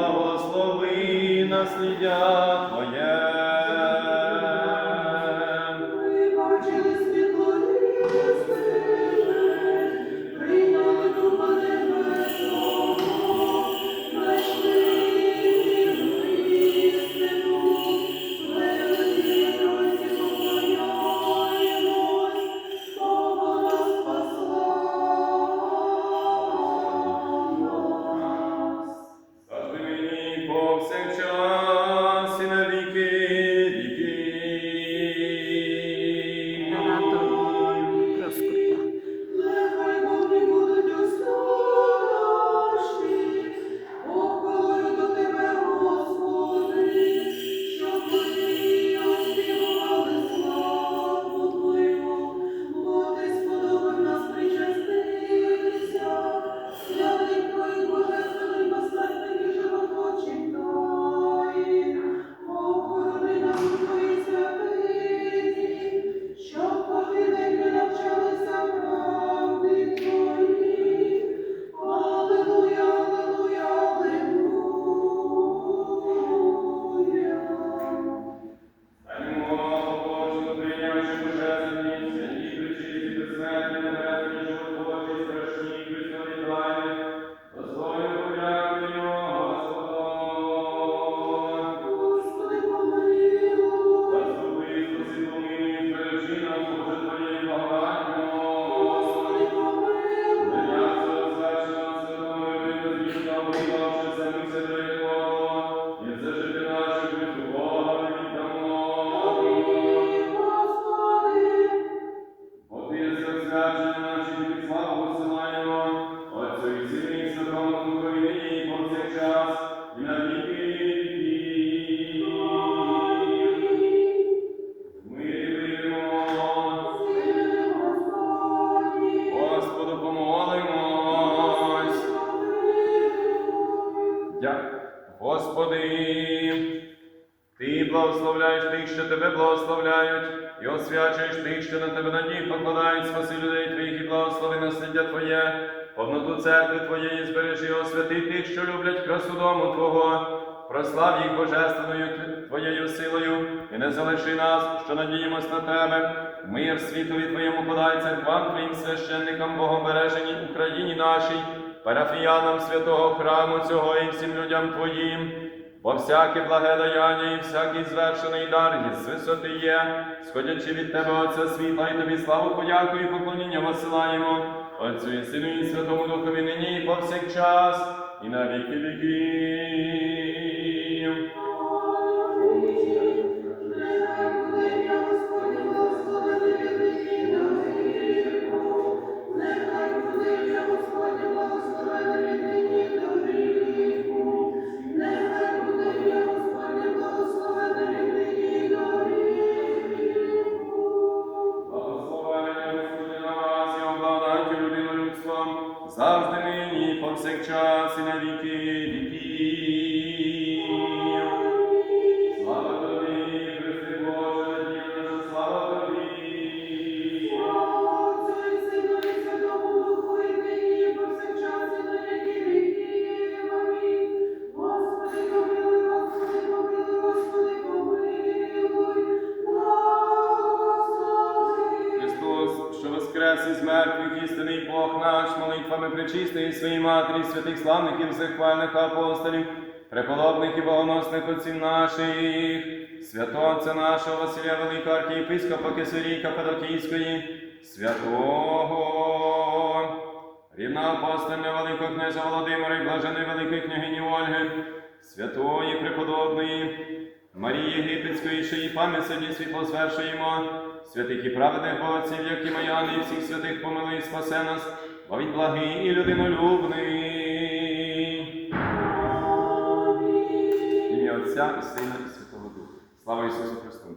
благослови наслідя Твоє. Дякую. Господи, Ти благословляєш тих, що тебе благословляють, і освячуєш тих, що на тебе надій покладають, спаси людей твоїх і благослови насліддя Твоє, повноту церкви Твоєї збережи, освяти тих, що люблять красу дому Твого, прослав їх божественною Твоєю силою, і не залиши нас, що надіємось на Тебе. Мир світові Твоєму подай церквам Твоїм священникам, Богобереженій Україні нашій, парафіянам святого храму цього і всім людям Твоїм. Бо всяке благе даяння і всякий звершений дар із висоти є, сходячи від Тебе, Отця світла, і Тобі славу, подяку і поклоніння висилаємо, Отцю і Сину і Святому Духові нині і повсякчас, і на віки віків. Повсякчас, і на що воскрес із мертвих, істинний Бог наш, молитвами причистої своїй матері, святих славників, захвальних апостолів, преподобних і богоносних отців наших, святого Отця нашого Василя Великого архієпископа Кисарії Каппадокійської, святого рівна апостольня Великого князя Володимира і блаженої Великої княгині Ольги, святої преподобної Марії Єгипетської, що її пам'ять сьогодні світло звершуємо, святих і праведних Богців, як і Маяни, і всіх святих помилуй, спасе нас, бо він благий і людинолюбний. Ім'я Отця і Сина і Святого Духа. Слава Ісусу Христу!